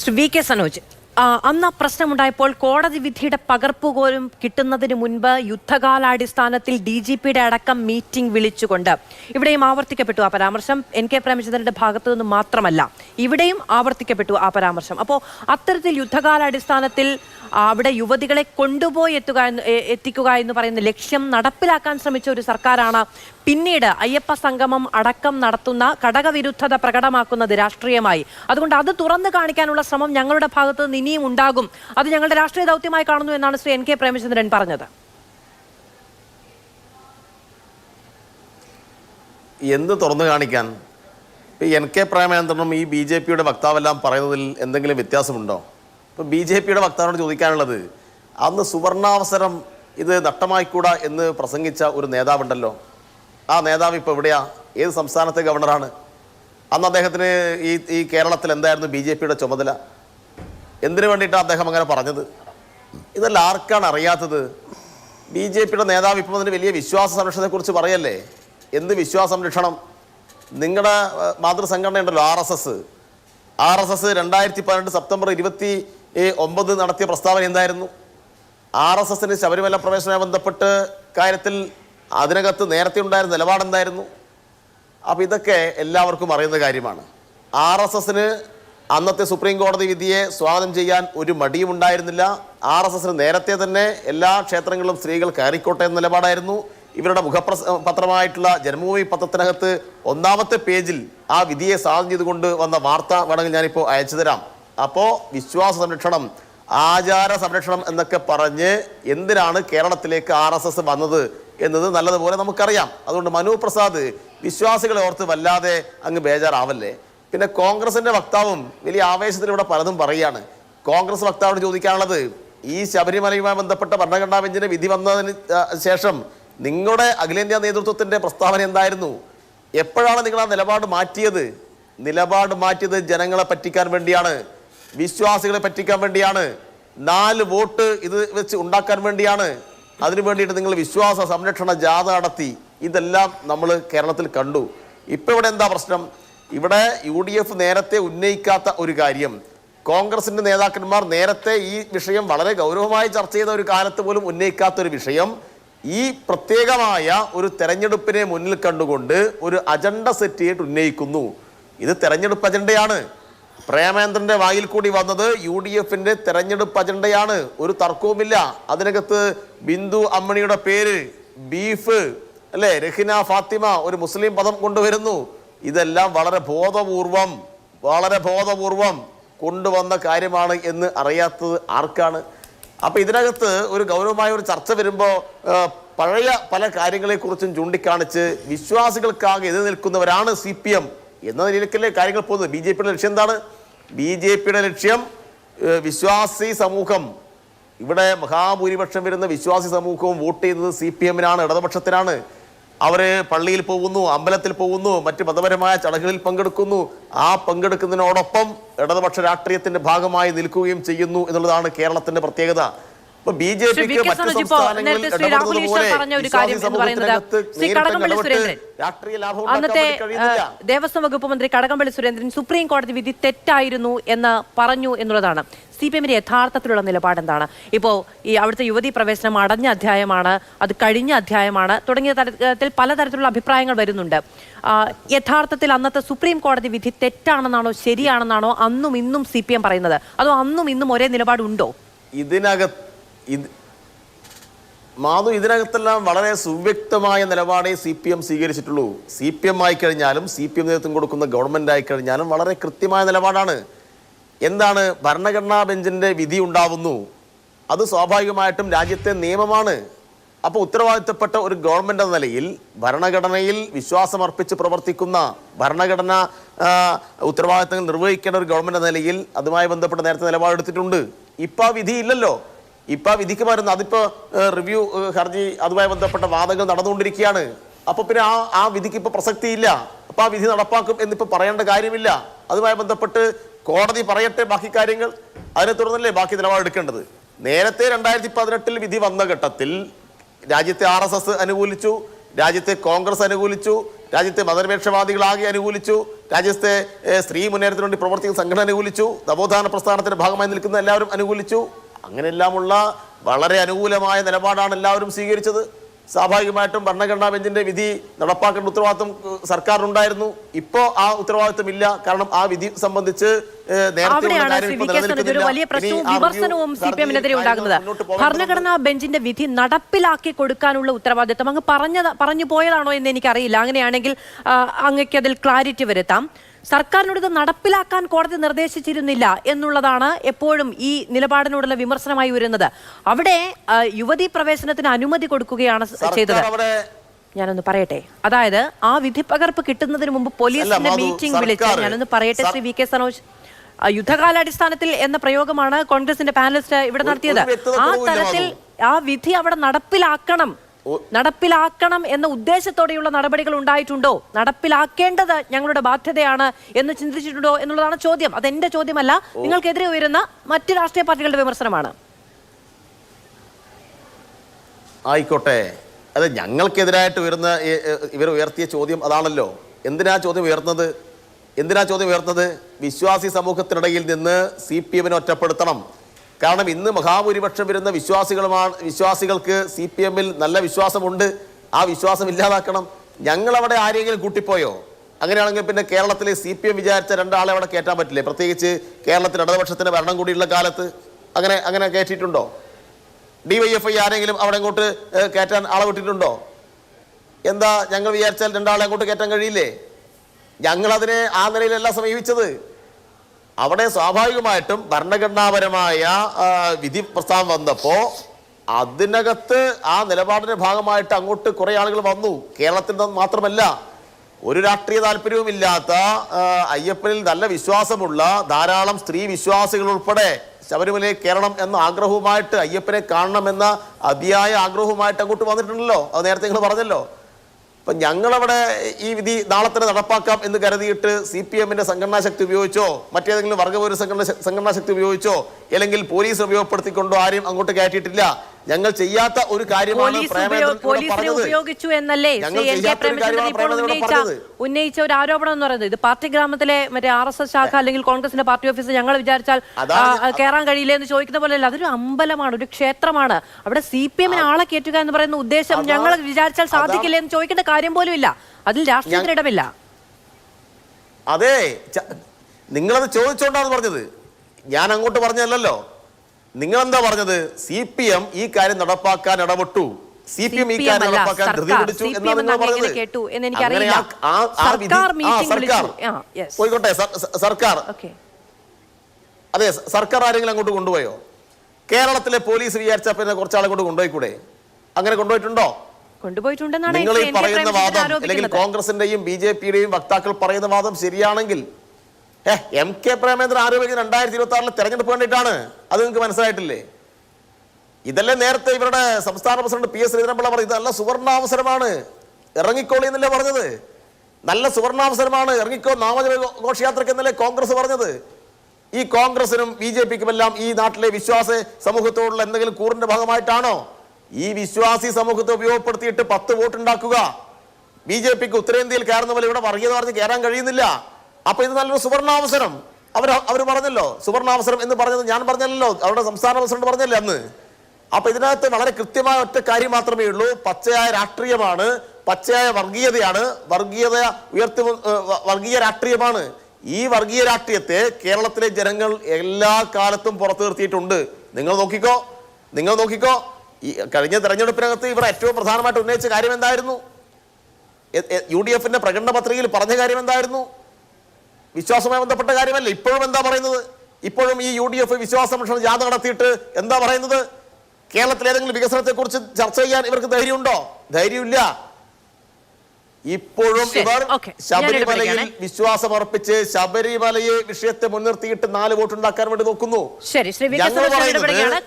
Shri V K Sanoj അന്ന് ആ പ്രശ്നമുണ്ടായപ്പോൾ കോടതി വിധിയുടെ പകർപ്പ് പോലും കിട്ടുന്നതിന് മുൻപ് യുദ്ധകാലാടിസ്ഥാനത്തിൽ ഡി ജി പിയുടെ അടക്കം മീറ്റിംഗ് വിളിച്ചുകൊണ്ട് ഇവിടെയും ആവർത്തിക്കപ്പെട്ടു ആ പരാമർശം. എൻ കെ പ്രേമചന്ദ്രന്റെ ഭാഗത്തു നിന്ന് മാത്രമല്ല ഇവിടെയും ആവർത്തിക്കപ്പെട്ടു ആ പരാമർശം. അപ്പോൾ അത്തരത്തിൽ യുദ്ധകാലാടിസ്ഥാനത്തിൽ അവിടെ യുവതികളെ കൊണ്ടുപോയി എത്തുക എത്തിക്കുക എന്ന് പറയുന്ന ലക്ഷ്യം നടപ്പിലാക്കാൻ ശ്രമിച്ച ഒരു സർക്കാരാണ് പിന്നീട് അയ്യപ്പ സംഗമം അടക്കം നടത്തുന്ന ഘടകവിരുദ്ധത പ്രകടമാക്കുന്നത് രാഷ്ട്രീയമായി. അതുകൊണ്ട് അത് തുറന്നു കാണിക്കാനുള്ള ശ്രമം ഞങ്ങളുടെ ഭാഗത്ത് നിന്ന് ഇനിയും ഉണ്ടാകും. അത് ഞങ്ങളുടെ രാഷ്ട്രീയ ദൗത്യമായി കാണുന്നു എന്നാണ് ശ്രീ എൻ കെ പ്രേമചന്ദ്രൻ പറഞ്ഞത്. എന്ത് തുറന്നു കാണിക്കാൻ? എൻ കെ പ്രേമചന്ദ്രനും ഈ ബി ജെ പിയുടെ വക്താവെല്ലാം പറയുന്നതിൽ എന്തെങ്കിലും വ്യത്യാസമുണ്ടോ? ഇപ്പോൾ ബി ജെ പിയുടെ വക്താവിനോട് ചോദിക്കാനുള്ളത് അന്ന് സുവർണാവസരം ഇത് നഷ്ടമായിക്കൂടാ എന്ന് പ്രസംഗിച്ച ഒരു നേതാവുണ്ടല്ലോ. ആ നേതാവ് ഇപ്പോൾ എവിടെയാ? ഏത് സംസ്ഥാനത്തെ ഗവർണറാണ്? അന്ന് അദ്ദേഹത്തിന് ഈ ഈ കേരളത്തിൽ എന്തായിരുന്നു ബി ജെ പിയുടെ ചുമതല? എന്തിനു വേണ്ടിയിട്ടാണ് അദ്ദേഹം അങ്ങനെ പറഞ്ഞത്? ഇതെല്ലാം ആർക്കാണ് അറിയാത്തത്? ബി ജെ പിയുടെ നേതാവ് ഇപ്പോൾ അതിന് വലിയ വിശ്വാസ സംരക്ഷണത്തെക്കുറിച്ച് പറയല്ലേ? എന്ത് വിശ്വാസ സംരക്ഷണം? നിങ്ങളുടെ മാതൃസംഘടന ഉണ്ടല്ലോ R S S. R S S രണ്ടായിരത്തി പതിനെട്ട് സെപ്റ്റംബർ ഇരുപത്തി ഒമ്പത് നടത്തിയ പ്രസ്താവന എന്തായിരുന്നു? ആർ എസ് എസിന് ശബരിമല പ്രവേശനവുമായി ബന്ധപ്പെട്ട് കാര്യത്തിൽ അതിനകത്ത് നേരത്തെ ഉണ്ടായിരുന്ന നിലപാടെന്തായിരുന്നു അപ്പോൾ ഇതൊക്കെ എല്ലാവർക്കും അറിയുന്ന കാര്യമാണ്. ആർ എസ് എസിന് അന്നത്തെ സുപ്രീം കോടതി വിധിയെ സ്വാഗതം ചെയ്യാൻ ഒരു മടിയും ഉണ്ടായിരുന്നില്ല. ആർ എസ് എസിന് നേരത്തെ തന്നെ എല്ലാ ക്ഷേത്രങ്ങളിലും സ്ത്രീകൾ കയറിക്കോട്ടെ എന്ന നിലപാടായിരുന്നു. ഇവരുടെ മുഖപ്രസ പത്രമായിട്ടുള്ള ജന്മഭൂമി പത്രത്തിനകത്ത് ഒന്നാമത്തെ പേജിൽ ആ വിധിയെ സ്വാഗതം ചെയ്തുകൊണ്ട് വന്ന വാർത്ത വേണമെങ്കിൽ ഞാനിപ്പോൾ അയച്ചു തരാം. അപ്പോൾ വിശ്വാസ സംരക്ഷണം ആചാര സംരക്ഷണം എന്നൊക്കെ പറഞ്ഞ് എന്തിനാണ് കേരളത്തിലേക്ക് ആർ എസ് എസ് വന്നത്? എന്നത് നല്ലതുപോലെ നമുക്കറിയാം. അതുകൊണ്ട് മനു പ്രസാദ് വിശ്വാസികളെ ഓർത്ത് വല്ലാതെ അങ്ങ് ബേജാറാവല്ലേ? പിന്നെ കോൺഗ്രസിന്റെ വക്താവും വലിയ ആവേശത്തിൽ ഇവിടെ പലതും പറയുകയാണ്. കോൺഗ്രസ് വക്താവിനോട് ചോദിക്കാനുള്ളത് ഈ ശബരിമലയുമായി ബന്ധപ്പെട്ട ഭരണഘടനാ ബെഞ്ചിന് വിധി വന്നതിന് ശേഷം നിങ്ങളുടെ അഖിലേന്ത്യാ നേതൃത്വത്തിന്റെ പ്രസ്താവന എന്തായിരുന്നു? എപ്പോഴാണ് നിങ്ങൾ ആ നിലപാട് മാറ്റിയത്? നിലപാട് മാറ്റിയത് ജനങ്ങളെ പറ്റിക്കാൻ വേണ്ടിയാണ് വിശ്വാസികളെ പറ്റിക്കാൻ വേണ്ടിയാണ്. നാല് വോട്ട് ഇത് വെച്ച് ഉണ്ടാക്കാൻ വേണ്ടിയാണ്. അതിനു വേണ്ടിയിട്ട് നിങ്ങൾ വിശ്വാസ സംരക്ഷണ ജാഥ നടത്തി. ഇതെല്ലാം നമ്മൾ കേരളത്തിൽ കണ്ടു. ഇപ്പം ഇവിടെ എന്താ പ്രശ്നം? ഇവിടെ യു ഡി എഫ് നേരത്തെ ഉന്നയിക്കാത്ത ഒരു കാര്യം. കോൺഗ്രസിന്റെ നേതാക്കന്മാർ നേരത്തെ ഈ വിഷയം വളരെ ഗൗരവമായി ചർച്ച ചെയ്ത ഒരു കാലത്ത് പോലും ഉന്നയിക്കാത്ത ഒരു വിഷയം. ഈ പ്രത്യേകമായ ഒരു തെരഞ്ഞെടുപ്പിനെ മുന്നിൽ കണ്ടുകൊണ്ട് ഒരു അജണ്ട സെറ്റ് ചെയ്തിട്ട് ഉന്നയിക്കുന്നു. ഇത് തെരഞ്ഞെടുപ്പ് അജണ്ടയാണ്. പ്രേമേന്ദ്രന്റെ വായിൽ കൂടി വന്നത് യു ഡി എഫിന്റെ തെരഞ്ഞെടുപ്പ് അജണ്ടയാണ്. ഒരു തർക്കവുമില്ല. അതിനകത്ത് ബിന്ദു അമ്മണിയുടെ പേര് ബീഫ് അല്ലെ? രഹിന ഫാത്തിമ ഒരു മുസ്ലിം പദം കൊണ്ടുവരുന്നു. ഇതെല്ലാം വളരെ ബോധപൂർവം വളരെ ബോധപൂർവം കൊണ്ടുവന്ന കാര്യമാണ് എന്ന് അറിയാത്തത് ആർക്കാണ്? അപ്പൊ ഇതിനകത്ത് ഒരു ഗൗരവമായ ഒരു ചർച്ച വരുമ്പോൾ പഴയ പല കാര്യങ്ങളെക്കുറിച്ചും ചൂണ്ടിക്കാണിച്ച് വിശ്വാസികൾക്കാകെ എതിർ നിൽക്കുന്നവരാണ് സി പി എം. എന്ന നിലയിലേക്കല്ലേ കാര്യങ്ങൾ പോകുന്നത്? ബി ജെ പിയുടെ ലക്ഷ്യം എന്താണ്? ബി ജെ പിയുടെ ലക്ഷ്യം വിശ്വാസി സമൂഹം. ഇവിടെ മഹാഭൂരിപക്ഷം വരുന്ന വിശ്വാസി സമൂഹവും വോട്ട് ചെയ്യുന്നത് സി പി എമ്മിനാണ് ഇടതുപക്ഷത്തിനാണ്. അവർ പള്ളിയിൽ പോകുന്നു അമ്പലത്തിൽ പോകുന്നു മറ്റ് മതപരമായ ചടങ്ങുകളിൽ പങ്കെടുക്കുന്നു. ആ പങ്കെടുക്കുന്നതിനോടൊപ്പം ഇടതുപക്ഷ രാഷ്ട്രീയത്തിന്റെ ഭാഗമായി നിൽക്കുകയും ചെയ്യുന്നു എന്നുള്ളതാണ് കേരളത്തിന്റെ പ്രത്യേകത. രാഹുൽ ഈശ്വർ പറഞ്ഞ ഒരു കാര്യം എന്ന് പറയുന്നത് സമൂഹത്തിനകത്ത് ശ്രീ കടകംപള്ളി സുരേന്ദ്രൻ. അന്നത്തെ ദേവസ്വം വകുപ്പ് മന്ത്രി കടകംപള്ളി സുരേന്ദ്രൻ സുപ്രീം കോടതി വിധി തെറ്റായിരുന്നു എന്ന് പറഞ്ഞു എന്നുള്ളതാണ്. സി പി എമ്മിന്റെ യഥാർത്ഥത്തിലുള്ള നിലപാട് എന്താണ്? ഇപ്പോൾ ഈ അവിടുത്തെ യുവതി പ്രവേശനം അടഞ്ഞ അധ്യായമാണ് അത് കഴിഞ്ഞ അധ്യായമാണ് തുടങ്ങിയ തരത്തിൽ പലതരത്തിലുള്ള അഭിപ്രായങ്ങൾ വരുന്നുണ്ട്. യഥാർത്ഥത്തിൽ അന്നത്തെ സുപ്രീം കോടതി വിധി തെറ്റാണെന്നാണോ ശരിയാണെന്നാണോ അന്നും ഇന്നും സി പി എം പറയുന്നത്? അതോ അന്നും ഇന്നും ഒരേ നിലപാടുണ്ടോ? ഇതിനകത്ത് ഇത് മാധു ഇതിനകത്തെല്ലാം വളരെ സുവ്യക്തമായ നിലപാടേ സി പി എം സ്വീകരിച്ചിട്ടുള്ളൂ. സി പി എം ആയിക്കഴിഞ്ഞാലും സി പി എം നേതൃത്വം കൊടുക്കുന്ന ഗവൺമെന്റ് ആയിക്കഴിഞ്ഞാലും വളരെ കൃത്യമായ നിലപാടാണ്. എന്താണ് ഭരണഘടനാ ബെഞ്ചിന്റെ വിധി ഉണ്ടാവുന്നു? അത് സ്വാഭാവികമായിട്ടും രാജ്യത്തെ നിയമമാണ്. അപ്പോൾ ഉത്തരവാദിത്തപ്പെട്ട ഒരു ഗവൺമെന്റ് എന്ന നിലയിൽ ഭരണഘടനയിൽ വിശ്വാസമർപ്പിച്ച് പ്രവർത്തിക്കുന്ന ഭരണഘടന ഉത്തരവാദിത്തങ്ങൾ നിർവഹിക്കേണ്ട ഒരു ഗവൺമെന്റ് എന്ന നിലയിൽ അതുമായി ബന്ധപ്പെട്ട് നേരത്തെ നിലപാടെടുത്തിട്ടുണ്ട്. ഇപ്പോൾ ആ വിധി ഇല്ലല്ലോ. ഇപ്പൊ വിധിക്ക് മരുന്ന് അതിപ്പോ റിവ്യൂ ഹർജി അതുമായി ബന്ധപ്പെട്ട വാദങ്ങൾ നടന്നുകൊണ്ടിരിക്കുകയാണ്. അപ്പൊ പിന്നെ ആ ആ വിധിക്ക് ഇപ്പൊ പ്രസക്തിയില്ല. അപ്പൊ ആ വിധി നടപ്പാക്കും എന്നിപ്പോ പറയേണ്ട കാര്യമില്ല. അതുമായി ബന്ധപ്പെട്ട് കോടതി പറയട്ടെ ബാക്കി കാര്യങ്ങൾ. അതിനെ തുടർന്നല്ലേ ബാക്കി നിലപാടെടുക്കേണ്ടത് നേരത്തെ രണ്ടായിരത്തി പതിനെട്ടിൽ വിധി വന്ന ഘട്ടത്തിൽ രാജ്യത്തെ ആർ എസ് എസ് അനുകൂലിച്ചു രാജ്യത്തെ കോൺഗ്രസ് അനുകൂലിച്ചു രാജ്യത്തെ മതനിരപേക്ഷവാദികളാകെ അനുകൂലിച്ചു രാജ്യത്തെ സ്ത്രീ മുന്നേറ്റത്തിന് വേണ്ടി പ്രവർത്തിക്കുന്ന സംഘടന അനുകൂലിച്ചു നവോത്ഥാന പ്രസ്ഥാനത്തിന്റെ ഭാഗമായി നിൽക്കുന്ന എല്ലാവരും അനുകൂലിച്ചു. അങ്ങനെയെല്ലാമുള്ള വളരെ അനുകൂലമായ നിലപാടാണ് എല്ലാവരും സ്വീകരിച്ചത്. സ്വാഭാവികമായിട്ടും ഭരണഘടനാ ബെഞ്ചിന്റെ വിധി നടപ്പാക്കേണ്ട ഉത്തരവാദിത്വം സർക്കാരിനുണ്ടായിരുന്നു. ഇപ്പോ ആ ഉത്തരവാദിത്വം ഇല്ല കാരണം ആ വിധി സംബന്ധിച്ച് അവിടെയാണ്. വലിയ പ്രശ്നവും ആ review വിമർശനവും സി പി എമ്മിനെതിരെ ഉണ്ടാകുന്നത്. ഭരണഘടനാ ബെഞ്ചിന്റെ വിധി നടപ്പിലാക്കി കൊടുക്കാനുള്ള ഉത്തരവാദിത്വം അങ്ങ് പറഞ്ഞു പോയതാണോ എന്ന് എനിക്കറിയില്ല. അങ്ങനെയാണെങ്കിൽ അങ്ങക്ക് അതിൽ ക്ലാരിറ്റി വരുത്താം. സർക്കാരിനോട് ഇത് നടപ്പിലാക്കാൻ കോടതി നിർദ്ദേശിച്ചിരുന്നില്ല എന്നുള്ളതാണ് എപ്പോഴും ഈ നിലപാടിനോടുള്ള വിമർശനമായി വരുന്നത് അവിടെ യുവതി പ്രവേശനത്തിന് അനുമതി കൊടുക്കുകയാണ് ചെയ്തത്. ഞാനൊന്ന് പറയട്ടെ. അതായത് ആ വിധി പകർപ്പ് കിട്ടുന്നതിന് മുമ്പ് പോലീസിന്റെ മീറ്റിംഗ് വിളിച്ച് ഞാനൊന്ന് പറയട്ടെ ശ്രീ വി കെ സനോജ്. യുദ്ധകാലാടിസ്ഥാനത്തിൽ എന്ന പ്രയോഗമാണ് കോൺഗ്രസിന്റെ പാനലിസ്റ്റ് ഇവിടെ നടത്തിയത്. ആ തലത്തിൽ തരത്തിൽ ആ വിധി അവിടെ നടപ്പിലാക്കണം നടപ്പിലാക്കണം എന്ന ഉദ്ദേശത്തോടെയുള്ള നടപടികൾ ഉണ്ടായിട്ടുണ്ടോ? നടപ്പിലാക്കേണ്ടത് ഞങ്ങളുടെ ബാധ്യതയാണ് എന്ന് ചിന്തിച്ചിട്ടുണ്ടോ എന്നുള്ളതാണ് ചോദ്യം. അത് എന്റെ ചോദ്യമല്ല നിങ്ങൾക്കെതിരെ ഉയരുന്ന മറ്റ് രാഷ്ട്രീയ പാർട്ടികളുടെ വിമർശനമാണ്. ആയിക്കോട്ടെ. അത് ഞങ്ങൾക്കെതിരായിട്ട് ഉയർന്ന ഇവർ ഉയർത്തിയ ചോദ്യം അതാണല്ലോ. എന്തിനാ ചോദ്യം ഉയർന്നത്? എന്തിനാ ചോദ്യം ഉയർന്നത്? വിശ്വാസി സമൂഹത്തിനിടയിൽ നിന്ന് സി പി എമ്മിനെ ഒറ്റപ്പെടുത്തണം. കാരണം ഇന്ന് മഹാഭൂരിപക്ഷം വരുന്ന വിശ്വാസികളുമാണ് വിശ്വാസികൾക്ക് സി പി എമ്മിൽ നല്ല വിശ്വാസമുണ്ട്. ആ വിശ്വാസം ഇല്ലാതാക്കണം. ഞങ്ങളവിടെ ആരെങ്കിലും കൂട്ടിപ്പോയോ? അങ്ങനെയാണെങ്കിൽ പിന്നെ കേരളത്തിലെ സി പി എം വിചാരിച്ച രണ്ടാളെ അവിടെ കയറ്റാൻ പറ്റില്ലേ? പ്രത്യേകിച്ച് കേരളത്തിൽ ഇടതുപക്ഷത്തിന് ഭരണം കൂടിയുള്ള കാലത്ത്. അങ്ങനെ അങ്ങനെ കയറ്റിയിട്ടുണ്ടോ? ഡി വൈ എഫ് ഐ ആരെങ്കിലും അവിടെ അങ്ങോട്ട് ഏഹ്, കയറ്റാൻ ആളെ വിട്ടിട്ടുണ്ടോ? എന്താ ഞങ്ങൾ വിചാരിച്ചാൽ രണ്ടാളെ അങ്ങോട്ട് കയറ്റാൻ കഴിയില്ലേ? ഞങ്ങളതിനെ ആ നിലയിലല്ല സമീപിച്ചത്. അവിടെ സ്വാഭാവികമായിട്ടും ഭരണഘടനാപരമായ വിധി പ്രസ്താവം വന്നപ്പോൾ അതിനകത്ത് ആ നിലപാടിന്റെ ഭാഗമായിട്ട് അങ്ങോട്ട് കുറേ ആളുകൾ വന്നു. കേരളത്തിൽ നിന്ന് മാത്രമല്ല ഒരു രാഷ്ട്രീയ താല്പര്യവുമില്ലാത്ത അയ്യപ്പനിൽ നല്ല വിശ്വാസമുള്ള ധാരാളം സ്ത്രീ വിശ്വാസികൾ ഉൾപ്പെടെ ശബരിമലയിൽ കയറണം എന്ന ആഗ്രഹവുമായിട്ട് അയ്യപ്പനെ കാണണമെന്ന അതിയായ ആഗ്രഹവുമായിട്ട് അങ്ങോട്ട് വന്നിട്ടുണ്ടല്ലോ. അത് നേരത്തെ നിങ്ങൾ പറഞ്ഞല്ലോ. അപ്പൊ ഞങ്ങളവിടെ ഈ വിധി നാളെ തന്നെ നടപ്പാക്കാം എന്ന് കരുതിയിട്ട് സി പി എമ്മിന്റെ സംഘടനാ ശക്തി ഉപയോഗിച്ചോ മറ്റേതെങ്കിലും വർഗപൗര സംഘടന സംഘടനാ ശക്തി ഉപയോഗിച്ചോ അല്ലെങ്കിൽ പോലീസ് ഉപയോഗപ്പെടുത്തിക്കൊണ്ടോ ആരും അങ്ങോട്ട് കയറ്റിയിട്ടില്ല. ഞങ്ങൾ ചെയ്യാത്ത ഒരു കാര്യമാണ് പോലീസിനെ ഉപയോഗിച്ചു എന്നല്ലേ? ഉന്നയിച്ച ഒരു ആരോപണം എന്ന് പറയുന്നത് ഇത് പാർട്ടി ഗ്രാമത്തിലെ മറ്റേ ആർ എസ് എസ് ശാഖ അല്ലെങ്കിൽ കോൺഗ്രസിന്റെ പാർട്ടി ഓഫീസ് ഞങ്ങൾ വിചാരിച്ചാൽ കയറാൻ കഴിയില്ല എന്ന് ചോദിക്കുന്ന പോലെ അല്ല. അതൊരു അമ്പലമാണ് ഒരു ക്ഷേത്രമാണ്. അവിടെ സി പി എമ്മിന് ആളെ കയറ്റുക എന്ന് പറയുന്ന ഉദ്ദേശം ഞങ്ങൾ വിചാരിച്ചാൽ സാധിക്കില്ലേ എന്ന് ചോദിക്കേണ്ട കാര്യം പോലും ഇല്ല. അതിൽ രാഷ്ട്രീയത്തിന് ഇടമില്ല. അതെ നിങ്ങളത് ചോദിച്ചോണ്ടാന്ന് പറഞ്ഞത്. ഞാൻ അങ്ങോട്ട് പറഞ്ഞതല്ലല്ലോ. നിങ്ങൾ എന്താ പറഞ്ഞത്? സി പി എം ഈ കാര്യം നടപ്പാക്കാൻ ഇടപെട്ടു. സി പി എം ഈ കാര്യം നടപ്പാക്കാൻ ധൃതി. പിടിച്ചു എന്നാണ് നിങ്ങൾ പറഞ്ഞത്. പോയിക്കോട്ടെ സർ- സർ- സർക്കാർ. അതെ സർക്കാർ ആരെങ്കിലും അങ്ങോട്ട് കൊണ്ടുപോയോ? കേരളത്തിലെ പോലീസ് വിചാരിച്ച പിന്നെ കുറച്ചാളെ കൊണ്ട് കൊണ്ടുപോയിക്കൂടെ? അങ്ങനെ കൊണ്ടുപോയിട്ടുണ്ടോ? നിങ്ങൾ ഈ പറയുന്ന വാദം അല്ലെങ്കിൽ കോൺഗ്രസിന്റെയും ബി ജെ പിയുടെയും വക്താക്കൾ പറയുന്ന വാദം ശരിയാണെങ്കിൽ ഏ എം കെ പ്രേമേന്ദ്രൻ ആരോപിക്കുന്ന രണ്ടായിരത്തി ഇരുപത്തി ആറിലെ തെരഞ്ഞെടുപ്പ് വേണ്ടിയിട്ടാണ് അത് നിങ്ങൾക്ക് മനസ്സിലായിട്ടില്ലേ? ഇതല്ലേ നേരത്തെ ഇവരുടെ സംസ്ഥാന പ്രസിഡന്റ് പി എസ് ശ്രീധരൻപിള്ള പറഞ്ഞു നല്ല സുവർണാവസരമാണ്. ഇറങ്ങിക്കോളി എന്നല്ലേ പറഞ്ഞത്? നല്ല സുവർണാവസരമാണ്. ഇറങ്ങിക്കോ നാമജപ ഘോഷയാത്രയ്ക്ക് എന്നല്ലേ കോൺഗ്രസ് പറഞ്ഞത്? ഈ കോൺഗ്രസിനും ബി ജെ പിക്കും എല്ലാം ഈ നാട്ടിലെ വിശ്വാസ സമൂഹത്തോടുള്ള എന്തെങ്കിലും കൂറിന്റെ ഭാഗമായിട്ടാണോ? ഈ വിശ്വാസി സമൂഹത്തെ ഉപയോഗപ്പെടുത്തിയിട്ട് പത്ത് വോട്ട് ഉണ്ടാക്കുക. ബി ജെ പിക്ക് ഉത്തരേന്ത്യയിൽ കയറുന്ന പോലെ ഇവിടെ വർഗീയത പറഞ്ഞ് കയറാൻ കഴിയുന്നില്ല. അപ്പൊ ഇത് നല്ലൊരു സുവർണാവസരം. അവർ അവർ പറഞ്ഞല്ലോ സുവർണാവസരം എന്ന് പറഞ്ഞത് ഞാൻ പറഞ്ഞല്ലോ അവരുടെ സംസ്ഥാന പ്രസിഡന്റ് പറഞ്ഞല്ലേ അന്ന്. അപ്പൊ ഇതിനകത്ത് വളരെ കൃത്യമായ ഒറ്റ കാര്യം മാത്രമേ ഉള്ളൂ. പച്ചയായ രാഷ്ട്രീയമാണ് പച്ചയായ വർഗീയതയാണ് വർഗീയത ഉയർത്തി വർഗീയ രാഷ്ട്രീയമാണ്. ഈ വർഗീയ രാഷ്ട്രീയത്തെ കേരളത്തിലെ ജനങ്ങൾ എല്ലാ കാലത്തും പുറത്തു നിർത്തിയിട്ടുണ്ട്. നിങ്ങൾ നോക്കിക്കോ നിങ്ങൾ നോക്കിക്കോ. ഈ കഴിഞ്ഞ തെരഞ്ഞെടുപ്പിനകത്ത് ഇവർ ഏറ്റവും പ്രധാനമായിട്ട് ഉന്നയിച്ച കാര്യം എന്തായിരുന്നു? യു ഡി എഫിന്റെ പ്രകടന പത്രികയിൽ പറഞ്ഞ കാര്യം എന്തായിരുന്നു? വിശ്വാസവുമായി ബന്ധപ്പെട്ട കാര്യമല്ല. ഇപ്പോഴും എന്താ പറയുന്നത്? ഇപ്പോഴും ഈ യു ഡി എഫ് വിശ്വാസമിഷൻ ജാഥ നടത്തിയിട്ട് എന്താ പറയുന്നത്? കേരളത്തിലെ ഏതെങ്കിലും വികസനത്തെക്കുറിച്ച് ചർച്ച ചെയ്യാൻ ഇവർക്ക് ധൈര്യമുണ്ടോ? ധൈര്യമില്ല. ഇപ്പോഴും ഇവർ ശബരിമലയിൽ വിശ്വാസം വിശ്വാസമർപ്പിച്ച് ശബരിമലയെ വിഷയത്തെ മുൻനിർത്തിയിട്ട് നാല് വോട്ട് ഉണ്ടാക്കാൻ വേണ്ടി നോക്കുന്നു. ശരി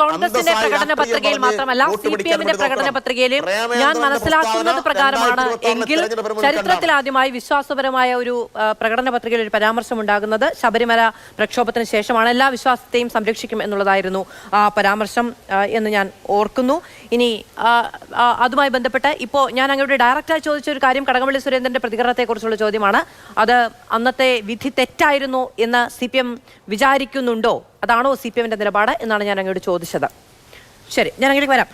കോൺഗ്രസിന്റെ പ്രകടന പത്രികയിൽ മാത്രമല്ല വോട്ട് സി പി എമ്മിന്റെ പ്രകടന പത്രികയിലും ഞാൻ മനസ്സിലാക്കുന്നത് പ്രകാരമാണ് എങ്കിൽ ചരിത്രത്തിൽ ആദ്യമായി വിശ്വാസപരമായ ഒരു പ്രകടന പത്രികയിൽ ഒരു പരാമർശം ഉണ്ടാകുന്നത് ശബരിമല പ്രക്ഷോഭത്തിന് ശേഷമാണ്. എല്ലാ വിശ്വാസത്തെയും സംരക്ഷിക്കും എന്നുള്ളതായിരുന്നു ആ പരാമർശം എന്ന് ഞാൻ ഓർക്കുന്നു. ഇനി അതുമായി ബന്ധപ്പെട്ട് ഇപ്പോൾ ഞാൻ അങ്ങോട്ട് ഡയറക്റ്റായി ചോദിച്ച ഒരു കാര്യം കടകം കടകംപള്ളി സുരേന്ദ്രന്റെ പ്രതികരണത്തെക്കുറിച്ചുള്ള ചോദ്യമാണ്. അത് അന്നത്തെ വിധി തെറ്റായിരുന്നു എന്ന് സി പി എം വിചാരിക്കുന്നുണ്ടോ? അതാണോ സി പി എമ്മിന്റെ നിലപാട് എന്നാണ് ഞാൻ അങ്ങോട്ട് ചോദിച്ചത്. ശരി ഞാൻ അങ്ങോട്ട് വരാം.